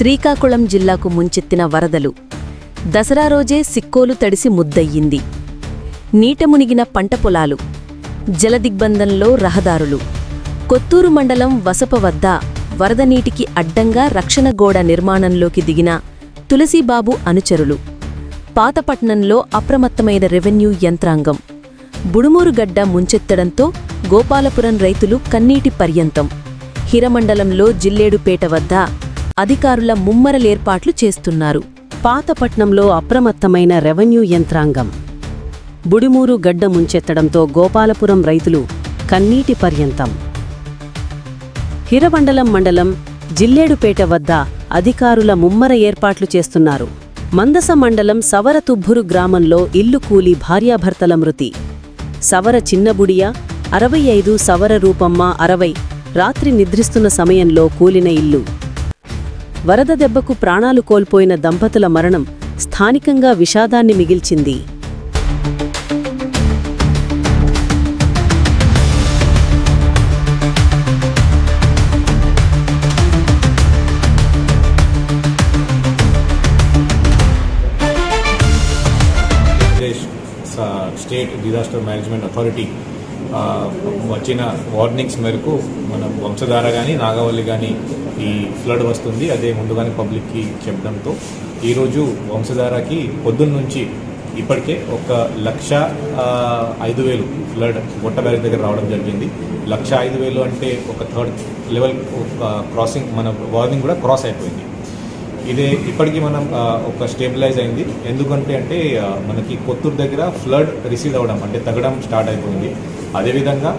శ్రీకాకుళం జిల్లాకు ముంచెత్తిన వరదలు. దసరా రోజే సిక్కోలు తడిసి ముద్దయ్యింది. నీట మునిగిన పంట పొలాలు. జలదిగ్బంధంలో రహదారులు. కొత్తూరు మండలం వసప వద్ద వరద నీటికి అడ్డంగా రక్షణ గోడ నిర్మాణంలోకి దిగిన తులసీబాబు అనుచరులు. పాతపట్నంలో అప్రమత్తమైన రెవెన్యూ యంత్రాంగం. బుడుమూరుగడ్డ ముంచెత్తడంతో గోపాలపురం రైతులు కన్నీటి పర్యంతం. హిరమండలంలో జిల్లేడుపేట వద్ద అధికారుల ముమ్మరలేర్పాట్లు చేస్తున్నారు. పాతపట్నంలో అప్రమత్తమైన రెవెన్యూ యంత్రాంగం. బుడిమూరు గడ్డ ముంచెత్తడంతో గోపాలపురం రైతులు కన్నీటి పర్యంతం. హిరమండలం మండలం జిల్లేడుపేట వద్ద అధికారుల ముమ్మర ఏర్పాట్లు చేస్తున్నారు. మందస మండలం సవర తుబ్బురు గ్రామంలో ఇల్లు కూలి భార్యాభర్తల మృతి. సవర చిన్నబుడియ అరవై ఐదు సవర రూపమ్మ అరవై రాత్రి నిద్రిస్తున్న సమయంలో కూలిన ఇల్లు. వరద దెబ్బకు ప్రాణాలు కోల్పోయిన దంపతుల మరణం స్థానికంగా విషాదాన్ని మిగిల్చింది. స్టేట్ డిజాస్టర్ మేనేజ్మెంట్ అథారిటీ వచ్చిన వార్నింగ్స్ మేరకు మన వంశధార కానీ నాగవల్లి కానీ ఈ ఫ్లడ్ వస్తుంది. అదే ముందుగానే పబ్లిక్కి చెప్పడంతో ఈరోజు వంశధారకి పొద్దున్న నుంచి ఇప్పటికే ఒక లక్ష ఐదు వేలు ఫ్లడ్ గొట్టబ్యారేజ్ దగ్గర రావడం జరిగింది. లక్ష ఐదు వేలు అంటే ఒక థర్డ్ లెవెల్ క్రాసింగ్ మన వార్నింగ్ కూడా క్రాస్ అయిపోయింది. ఇదే ఇప్పటికీ మనం ఒక స్టేబిలైజ్ అయింది. ఎందుకంటే అంటే మనకి కొత్తూరు దగ్గర ఫ్లడ్ రిసీవ్ అవ్వడం అంటే తగ్గడం స్టార్ట్ అయిపోయింది. అదేవిధంగా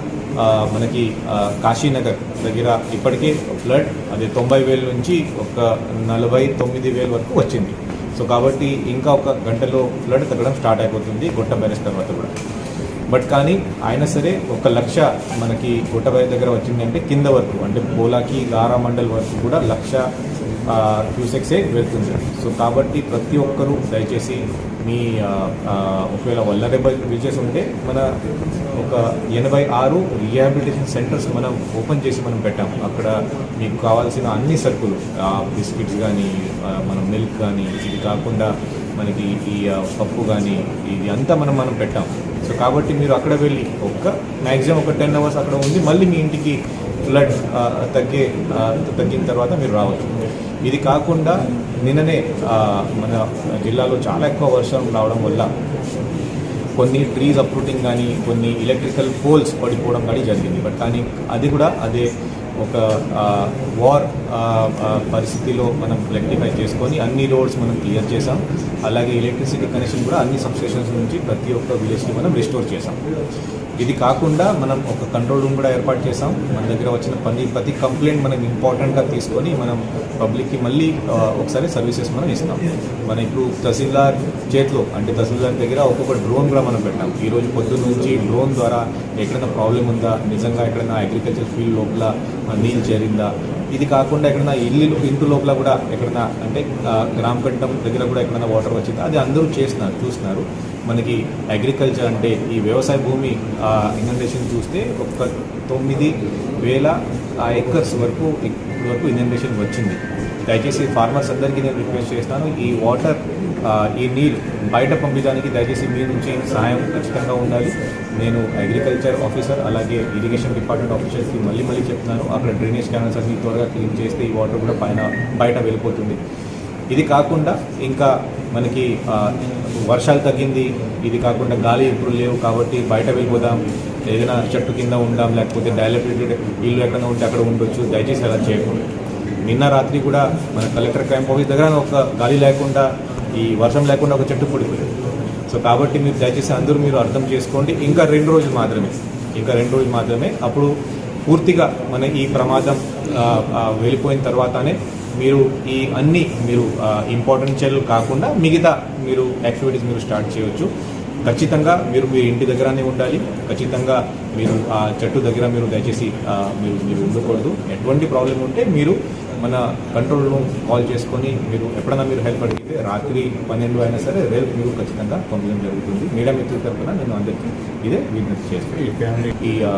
మనకి కాశీనగర్ దగ్గర ఇప్పటికే ఫ్లడ్ అది తొంభై వేల నుంచి ఒక నలభై తొమ్మిది వేల వరకు వచ్చింది. సో కాబట్టి ఇంకా ఒక గంటలో ఫ్లడ్ తగ్గడం స్టార్ట్ అయిపోతుంది గుట్ట బ్యారేజ్ తర్వాత కూడా. బట్ కానీ అయినా సరే ఒక లక్ష మనకి గుట్టబాయి దగ్గర వచ్చిందంటే కింద వరకు అంటే పోలాకి గారా మండల్ వరకు కూడా లక్ష క్యూసెక్సే వెళ్తుంది సో కాబట్టి ప్రతి ఒక్కరూ దయచేసి మీ ఒకవేళ వల్లరేబుల్ విజెస్ ఉంటే మన ఒక ఎనభై ఆరు రిహాబిలిటేషన్ సెంటర్స్ మనం ఓపెన్ చేసి మనం పెట్టాం అక్కడ మీకు కావాల్సిన అన్ని సరుకులు బిస్కెట్స్ కానీ మనం మిల్క్ కానీ ఇది కాకుండా మనకి ఈ పప్పు కానీ ఇది అంతా మనం మనం పెట్టాం సో కాబట్టి మీరు అక్కడ వెళ్ళి ఒక్క మ్యాక్సిమం ఒక టెన్ అవర్స్ అక్కడ ఉంది మళ్ళీ మీ ఇంటికి ఫ్లడ్ తగ్గే తగ్గిన తర్వాత మీరు రావచ్చు. ఇది కాకుండా నిన్ననే మన జిల్లాలో చాలా ఎక్కువ వర్షం రావడం వల్ల కొన్ని ట్రీస్ అప్రూటింగ్ కానీ కొన్ని ఎలక్ట్రికల్ పోల్స్ పడిపోవడం కానీ జరిగింది. బట్ కానీ అది కూడా అదే ఒక వార్ పరిస్థితిలో మనం రెక్టిఫై చేసుకొని అన్ని రోడ్స్ మనం క్లియర్ చేసాం అలాగే ఎలక్ట్రిసిటీ కనెక్షన్ కూడా అన్ని సబ్స్టేషన్స్ నుంచి ప్రతి ఒక్క విలేజ్కి మనం రిస్టోర్ చేసాం ఇది కాకుండా మనం ఒక కంట్రోల్ రూమ్ కూడా ఏర్పాటు చేసాం మన దగ్గర వచ్చిన పని ప్రతి కంప్లైంట్ మనం ఇంపార్టెంట్గా తీసుకొని మనం పబ్లిక్కి మళ్ళీ ఒకసారి సర్వీసెస్ మనం ఇస్తాం. మన ఇప్పుడు తహసీల్దార్ చేతిలో అంటే తహసీల్దార్ దగ్గర ఒక్కొక్క డ్రోన్ కూడా మనం పెట్టాం. ఈరోజు పొద్దున్న నుంచి డ్రోన్ ద్వారా ఎక్కడైనా ప్రాబ్లం ఉందా? నిజంగా ఎక్కడైనా అగ్రికల్చర్ ఫీల్డ్ లోపల నీళ్ళు చేరిందా? ఇది కాకుండా ఎక్కడైనా ఇల్లు ఇంటి లోపల కూడా ఎక్కడైనా అంటే గ్రామ కంఠం దగ్గర కూడా ఎక్కడైనా వాటర్ వచ్చిందా? అది అందరూ చేస్తున్నారు చూస్తున్నారు. మనకి అగ్రికల్చర్ అంటే ఈ వ్యవసాయ భూమి ఇనండేషన్ చూస్తే ఒక తొమ్మిది వేల ఎకర్స్ వరకు ఇప్పుడు వరకు ఇనండేషన్ వచ్చింది. దయచేసి ఫార్మర్స్ అందరికీ నేను రిక్వెస్ట్ చేస్తాను ఈ వాటర్ ఈ నీరు బయట పంపించడానికి దయచేసి మీ నుంచి సహాయం ఖచ్చితంగా ఉండాలి. నేను అగ్రికల్చర్ ఆఫీసర్ అలాగే ఇరిగేషన్ డిపార్ట్మెంట్ ఆఫీసర్స్కి మళ్ళీ మళ్ళీ చెప్తున్నాను. అక్కడ డ్రైనేజ్ ఛానల్స్ అన్ని త్వరగా క్లీన్ చేస్తే ఈ వాటర్ కూడా పైన బయట వెళ్ళిపోతుంది. ఇది కాకుండా ఇంకా మనకి వర్షాలు తగ్గింది. ఇది కాకుండా గాలి ఇప్పుడు లేవు కాబట్టి బయట వెళ్ళిపోదాం. ఏదైనా చెట్టు కింద ఉందాం లేకపోతే డైలబిలిటెడ్ ఇల్లు ఎక్కడ ఉంటే అక్కడ ఉండొచ్చు. దయచేసి అలా చేయకూడదు నిన్న రాత్రి కూడా మన కలెక్టర్ క్యాంప్ ఆఫీస్ దగ్గర ఒక గాలి లేకుండా ఈ వర్షం లేకుండా ఒక చెట్టు పడిపోయింది. సో కాబట్టి మీరు దయచేసి అందరూ మీరు అర్థం చేసుకోండి. ఇంకా రెండు రోజులు మాత్రమే. ఇంకా రెండు రోజులు మాత్రమే. అప్పుడు పూర్తిగా మన ఈ ప్రమాదం వెళ్ళిపోయిన తర్వాతనే మీరు ఈ అన్ని మీరు ఇంపార్టెంట్ చర్యలు కాకుండా మిగతా మీరు యాక్టివిటీస్ మీరు స్టార్ట్ చేయవచ్చు ఖచ్చితంగా మీరు మీ ఇంటి దగ్గరనే ఉండాలి. ఖచ్చితంగా మీరు ఆ చెట్టు దగ్గర మీరు దయచేసి మీరు మీరు ఉండకూడదు. ఎటువంటి ప్రాబ్లం ఉంటే మీరు మన కంట్రోల్ రూమ్ కాల్ చేసుకొని మీరు ఎప్పుడన్నా మీరు హెల్ప్ అడిగితే రాత్రి పన్నెండు అయినా సరే రేపు మీరు ఖచ్చితంగా పొందడం జరుగుతుంది. మీడియా మిత్రుల తరఫున నేను అందరికీ ఇదే విజ్ఞప్తి చేస్తాను ఈ ఆ,